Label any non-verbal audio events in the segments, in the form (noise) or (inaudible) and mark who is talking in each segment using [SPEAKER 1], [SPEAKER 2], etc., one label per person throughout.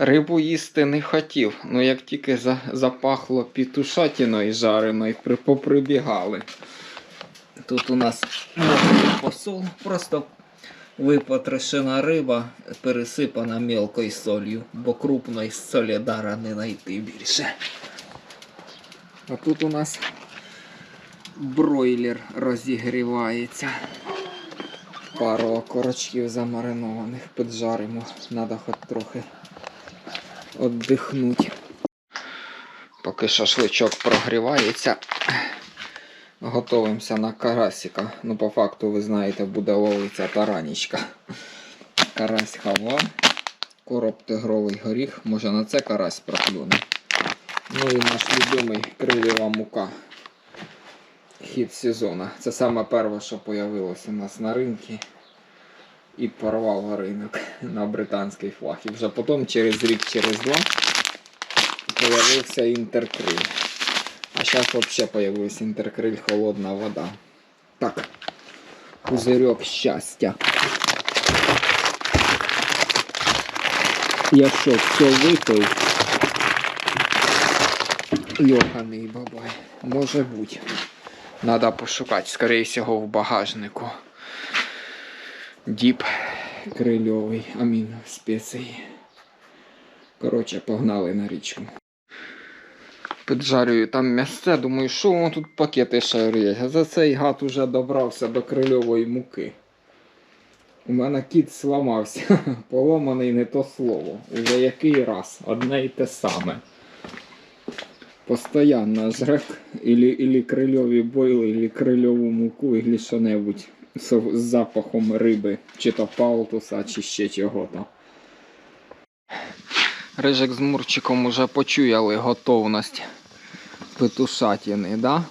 [SPEAKER 1] Рибу їсти не хотів, ну як тільки за, запахло пітушатіною жареною, при, поприбігали. Тут у нас посол, просто випотрошена риба, пересипана мілкою солью, бо крупної солі дара не знайти більше. А тут у нас бройлер розігрівається. Пару окорочків замаринованих піджаримо. Надо хоч трохи віддихнути. Поки шашличок прогрівається, готуємося на карасика. Ну, по факту, ви знаєте, буде ловиться таранічка. Карась хава, короб тигровий горіх. Може на це карась проклюне. Ну і наш любимий крилєва мука. Хід сезону. Це саме перше, що з'явилося у нас на ринку. І порвало ринок (laughs) на британський флаг. І вже потім, через рік, через два, з'явився інтеркриль. А зараз взагалі з'явився інтеркриль холодна вода. Так. Пузирьок щастя. Я що, все випив? Йоханий бабай. Може бути. Надо пошукати, скорее всього, в багажнику. Діп крильовий, амін спеції. Коротше, погнали на річку. Піджарюю там м'ясце, думаю, що воно тут пакети шарять. А за цей гад уже добрався до крильової муки. У мене кіт сламався. (laughs) Поломаний не то слово. Уже який раз, одне й те саме. Постоянно или, или крильові бойли, или крильову муку, или що-небудь з, з запахом риби, чи то палтуса, чи ще чого-то. Рижик з Мурчиком уже почуяли готовність петушатини, да?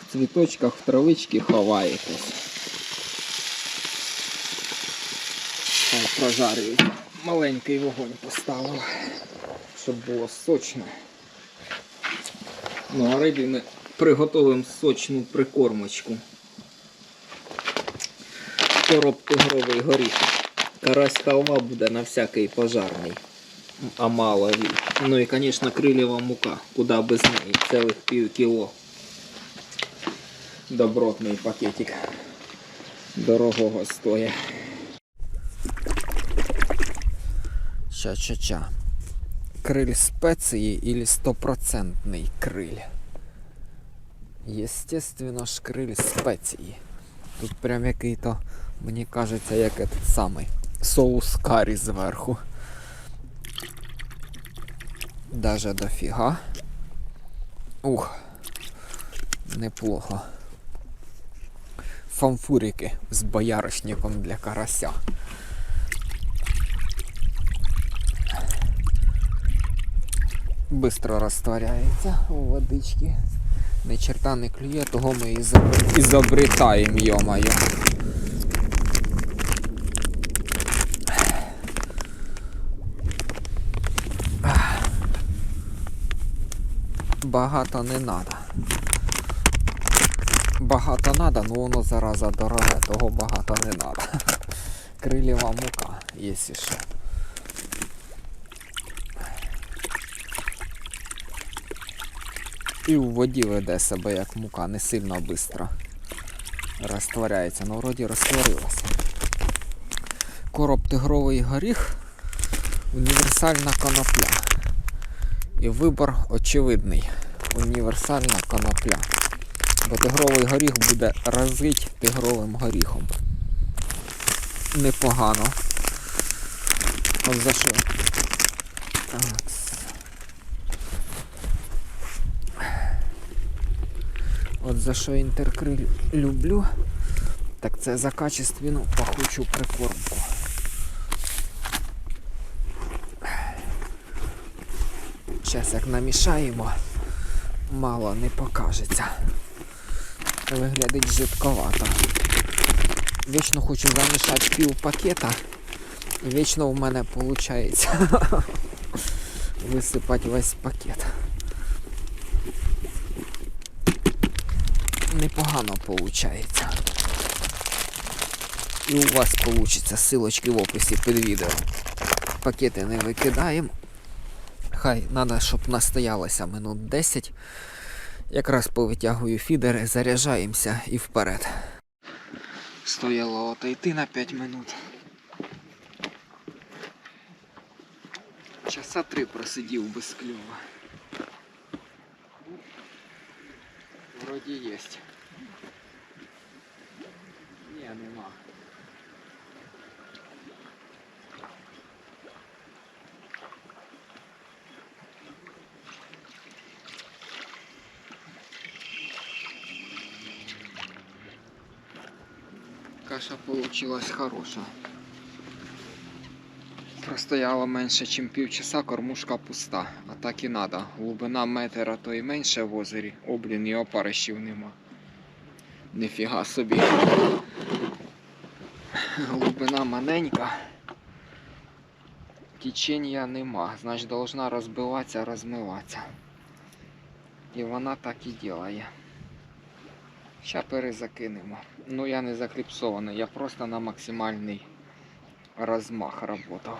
[SPEAKER 1] В цвіточках в травички ховаєтесь. Так, прожарюю. Маленький вогонь поставив, щоб було сочно. Ну, а рибі ми приготуємо сочну прикормочку. Короб тигровий горіх. Карась халва буде на всякий пожарний. А мало. Ну і, звісно, крилєва мука. Куди без неї. Цілих пів кіло. Добротний пакетик. Дорогого стоїть. Ча-ча-ча. Криль спеції или стопроцентний криль? Естественно ж криль спеції. Тут прям який-то, мені кажеться, як этот самий соус карі зверху. Даже дофіга. Ух, неплохо. Фамфурики з бояришником для карася. Быстро розтворяється у водички. Ни черта не клює, того ми і забр- і забритаємо, йомаю. Багато не надо. Багато надо, ну воно зараза дороге, того багато не надо. (laughs) Крилєва мука, якщо що. І у воді веде себе як мука, не сильно швидко розтворяється, ну вроді розтворилася. Короб тигровий горіх універсальна конопля. І вибор очевидний. Універсальна конопля. Бо тигровий горіх буде разить тигровим горіхом. Непогано. От за що? Так. От за що інтеркриль люблю, так це за качественну пахучу прикормку. Зараз як намішаємо, мало не покажеться. Виглядить жидковато. Вічно хочу замішати пів пакета. Вічно у мене виходить (laughs) висипати весь пакет. Непогано виходить. І у вас вийде силочки в описі під відео. Пакети не викидаємо. Хай треба, щоб настоялося минут 10. Якраз повитягую фідери, заряджаємося і вперед. Стояло отойти на 5 минут. Часа три просидів без клюва. Вроді єсть. Ні, нема. Каша получилась хороша. Простояла менше, ніж півчаса, кормушка пуста. А так і надо. Глибина метр, а то і менше в озері. Облін і опарищів нема. Ніфіга собі. Глибина маленька. Течення нема. Значить должна розбиватися, розмиватися. І вона так і ділає. Ща перезакинемо. Ну я не закліпсований, я просто на максимальний размах работал.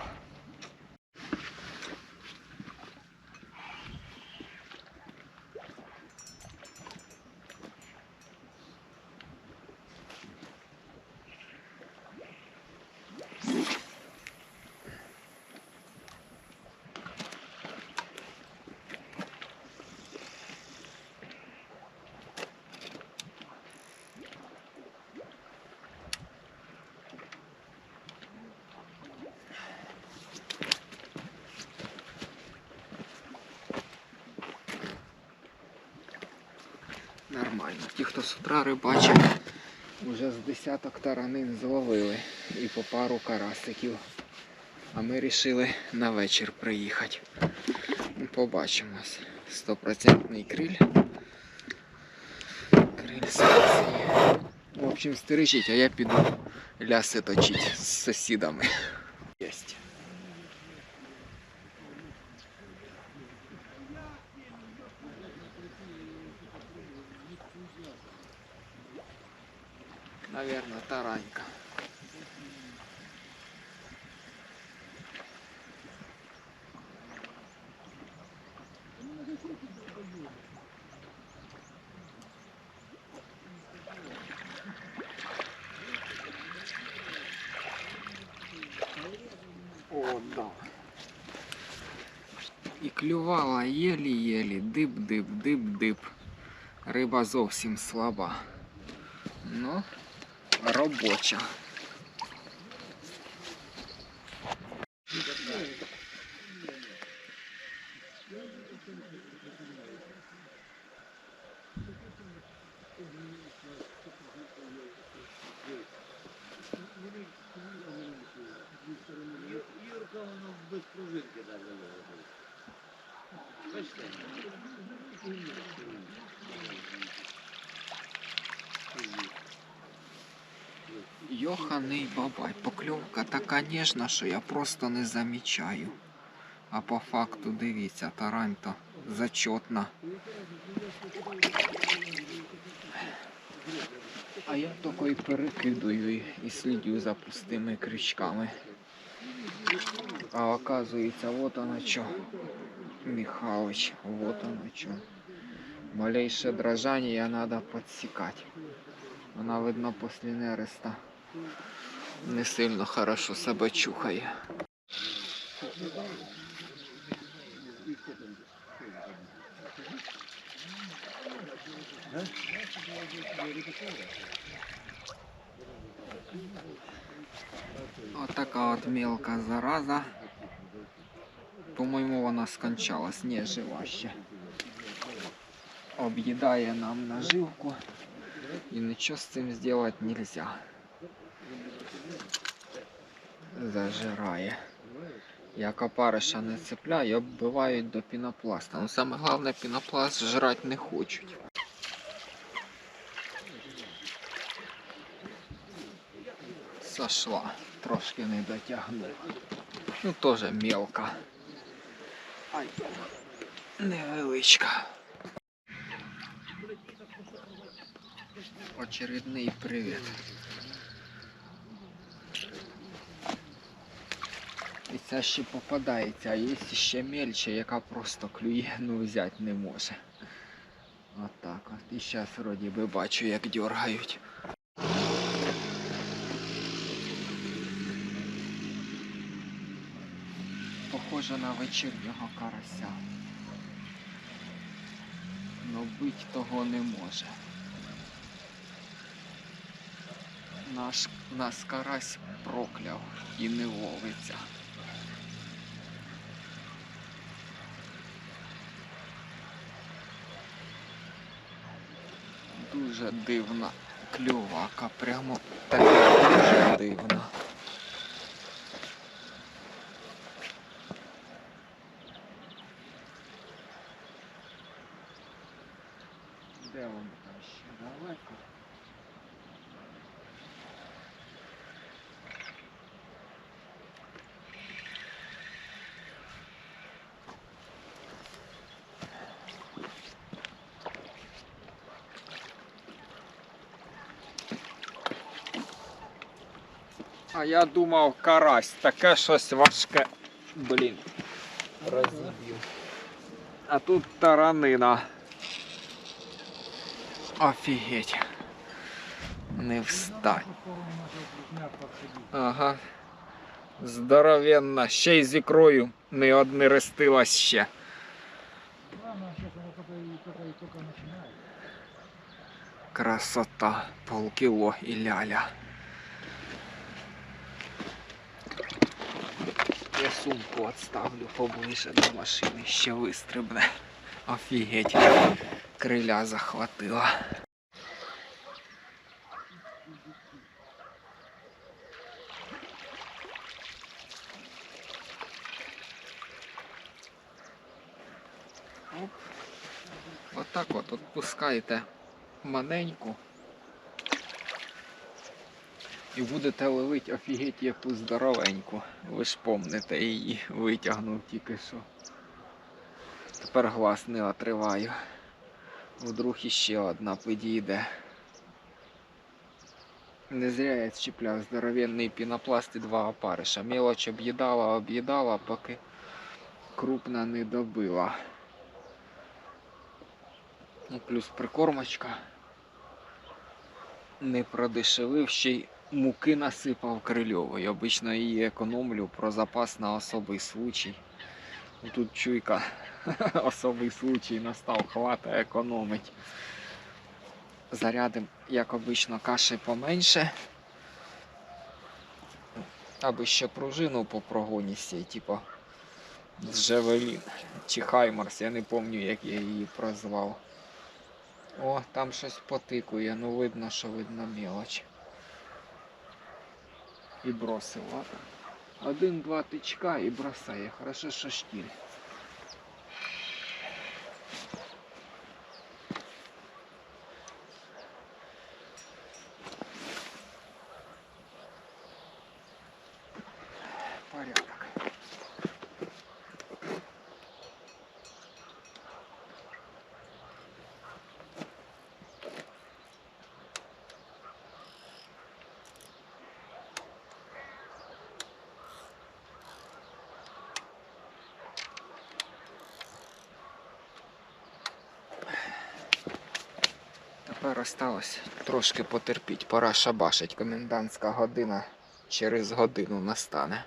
[SPEAKER 1] Нормально. Ті, хто з утра рибачив, вже з десяток таранин зловили і по пару карасиків. А ми вирішили на вечір приїхати. Ну, Побачимось. Стопроцентний криль. Криль. В общем, стережіть, а я піду ляси точить з сусідами. Єсть. Наверное, таранька. О, да. І клювала єлі-єлі, дип-дип, дип-дип. Риба зовсім слаба. Ну, робоча. Йоханий бабай, покльовка така ніжна, що я просто не замічаю. А по факту дивіться, тарань то зачетна. А я тільки і перекидую і- слідю за пустими крючками. А оказується, вот оно що. Михалыч, вот оно що. Малейше дрожание надо подсекать. Вона, видно, після нереста не сильно хорошо себе чухає. Отака от мелка зараза. По-моєму, вона скончалась, не жива ще. Об'їдає нам наживку. І нічого з цим зробити нельзя. Зажирає. Як опариша не цепляю, оббивають до пінопласта. Ну саме головне, пінопласт жрати не хочуть. Сошла, трошки не дотягнула. Ну теж мелка. Невеличка. Очередний привіт. Ця ще попадається, а є ще мельче, яка просто клює, ну взяти не може. Отак от. І зараз вроді би бачу, як дергають. Похоже на вечірнього карася. Но бить того не може. Наш нас карась прокляв і не ловиться. Дуже дивна клювака, прямо така дуже дивна. А я думав карась, таке щось важке. Блін. Розіб'ю. А тут таранина. Офігеть. Не встань. Ага. Здоровенна. Ще й з ікрою не однерестилась ще. Красота. Полкіло і ляля. Сумку отставлю поближе до машини, ще вистрибне. Офігеть. Криля захватила. Отак от відпускаєте маненьку. І будете ловити офігеть яку здоровеньку. Ви ж помните її витягнув тільки що. Тепер глаз не отриваю. Вдруг іще одна підійде. Не зря я чіпляв здоровенний пінопласт і два опариша. Мелоч об'їдала, об'їдала, поки крупна не добила. Ну, плюс прикормочка. Не продешевив, ще й муки насипав крильової. Обично її економлю про запас на особий случай. Ну, Тут чуйка, (laughs) особий случай настав, хвата економить. Зарядим, як обично, каші поменше. Аби ще пружину по прогоні сій, типу Джевелін чи Хаймарс, я не пам'ятаю, як я її прозвав. О, там щось потикує, ну видно, що видно мелоч. І бросила. Один-два тичка і бросає. Хорошо, що штіль. Осталось трошки потерпіть, пора шабашить. Комендантська година через годину настане.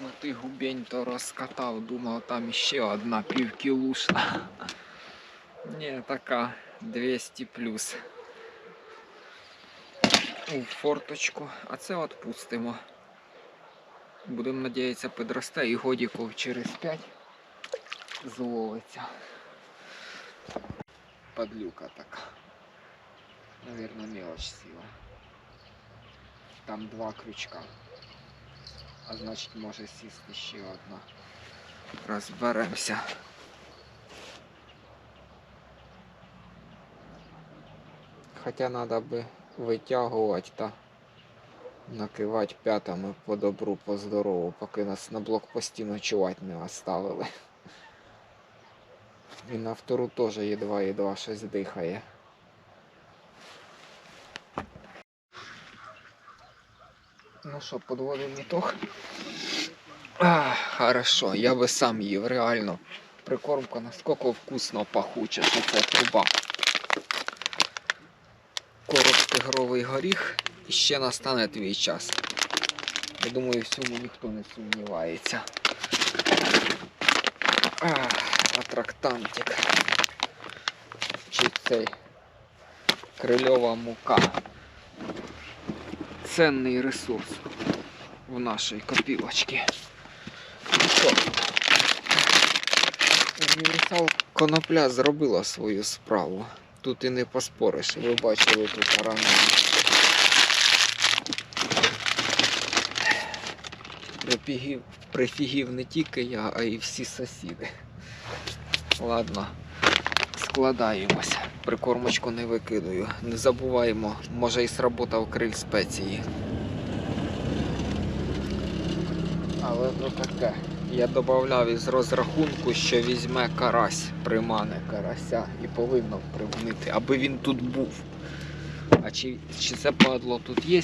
[SPEAKER 1] Ну ти губень то розкатав, думав там ще одна півкілуша. Ні, така 200 плюс. У форточку, а це відпустимо. Будемо надіятися, підросте і годіків через 5 зловиться. Подлюка така. Наверно, мелочь сіла. Там два крючка. А значить може сісти ще одна. Розберемося. Хоча треба би витягувати та накивати п'ятами по добру, по здорову, поки нас на блокпості ночувати не оставили. І на втору теж єдва-єдва щось дихає. Ну що, подводимо ітог. А, хорошо, я би сам їв, реально. Прикормка наскільки вкусно пахуча, що це труба. Тигровий горіх і ще настане твій час. Я думаю, в цьому ніхто не сумнівається. Атрактантик. Чи цей крильова мука. Ценний ресурс в нашій копілочці. Ну Універсал конопля зробила свою справу. Тут і не поспориш. Ви бачили тут ранено. Прифігів, прифігів не тільки я, а й всі сусіди. Ладно, складаємося. Прикормочку не викидаю. Не забуваємо, може і сработав криль спеції. Але то таке. Я додавав із розрахунку, що візьме карась, примане карася і повинно приманити, аби він тут був. А чи, чи це падло тут є,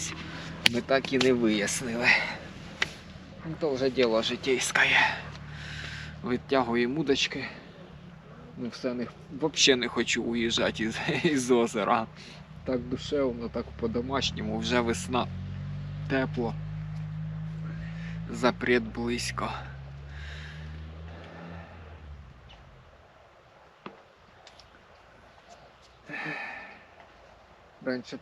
[SPEAKER 1] ми так і не вияснили. То вже діло житейське. Витягуємо удочки. Ну все не взагалі не хочу уїжджати із, із озера. Так душевно, так по-домашньому, вже весна. Тепло. Запрет близько. Раніше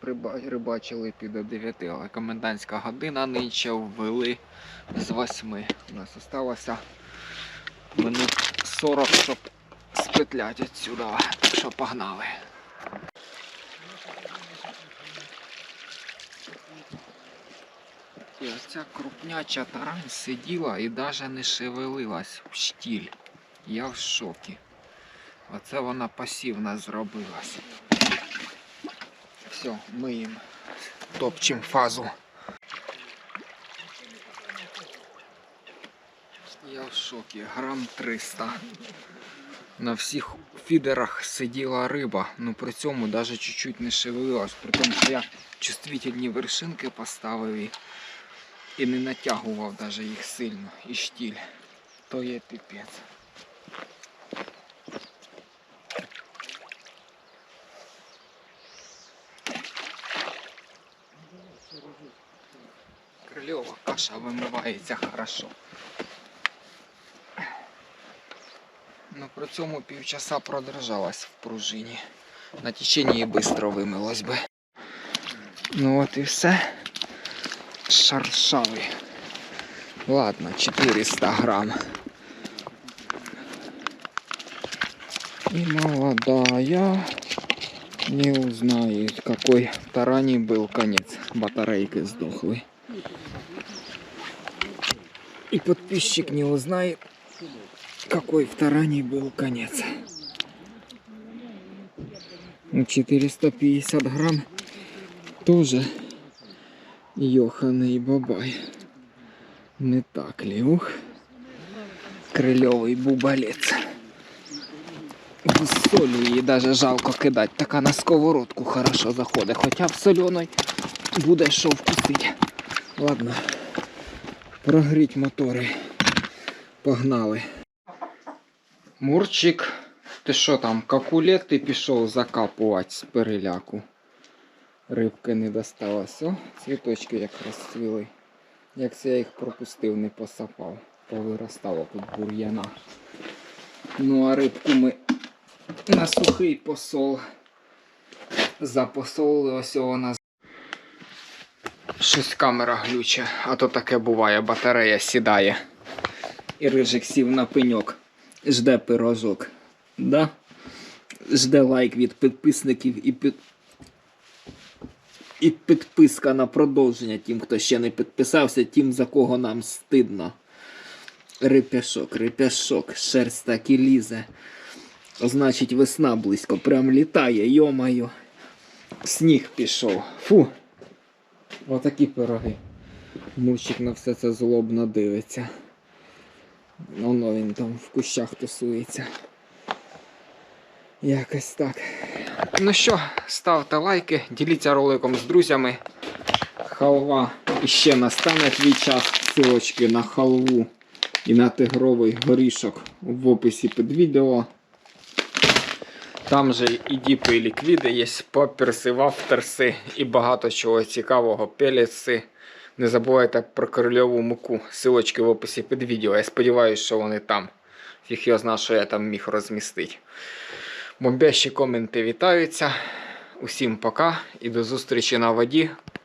[SPEAKER 1] рибачили до 9, але комендантська година нинче ввели з 8. У нас залишилося минут 40, щоб спетлять відсюди. Так що погнали. І ось ця крупняча тарань сиділа і навіть не шевелилась в штіль. Я в шокі. Оце вона пасівна зробилась. Все, ми їм топчем фазу. Я в шокі. Грам 300. На всіх фідерах сиділа риба, ну при цьому навіть чуть-чуть не шевелилась. При тому, що я чувствительні вершинки поставив і, і не натягував навіть їх сильно і штіль. То є піпець. каша вимивається хорошо. Ну при цьому півчаса продержалась в пружині. На теченні швидко вимилось би. Ну от і все. Шаршавий. Ладно, 400 грамм. И молодая не узнает, какой тарани был конец. Батарейки сдохлы. И подписчик не узнает, какой в таране был конец. Ну, 450 грамм тоже йоханий бабай. Не так ли, ух? Крильовий бубалець. Без солі її даже жалко кидати. Така на сковородку хорошо заходить. Хоча в соленой буде що вкусить. Ладно. Прогріть мотори. Погнали. Мурчик, ти що там, какулети пішов закапувати з переляку? Рибки не досталось. О, цвіточки як розцвіли. Як це я їх пропустив, не посапав. Повиростало тут бур'яна. Ну а рибку ми на сухий посол запосолили. Ось вона. Щось камера глюче, а то таке буває, батарея сідає. І рижик сів на пеньок. Жде пирожок. Да? Жде лайк від підписників і під... І підписка на продовження тим, хто ще не підписався, тим, за кого нам стидно. Рипяшок, рипяшок, шерсть так і лізе. Значить, весна близько, прям літає, йомаю. Сніг пішов. Фу. Отакі пироги. Мурчик на все це злобно дивиться. Воно він там в кущах тусується. Якось так. Ну що, ставте лайки, діліться роликом з друзями. Халва іще настане твій час. Силочки на халву і на тигровий горішок в описі під відео. Там же і діпи, і ліквіди є, паперси, вафтерси і багато чого цікавого, Пеліси. Не забувайте про корольову муку. Силочки в описі під відео. Я сподіваюся, що вони там. Фіг я зна, що я там міг розмістити. Бомбящі коменти вітаються. Усім пока і до зустрічі на воді.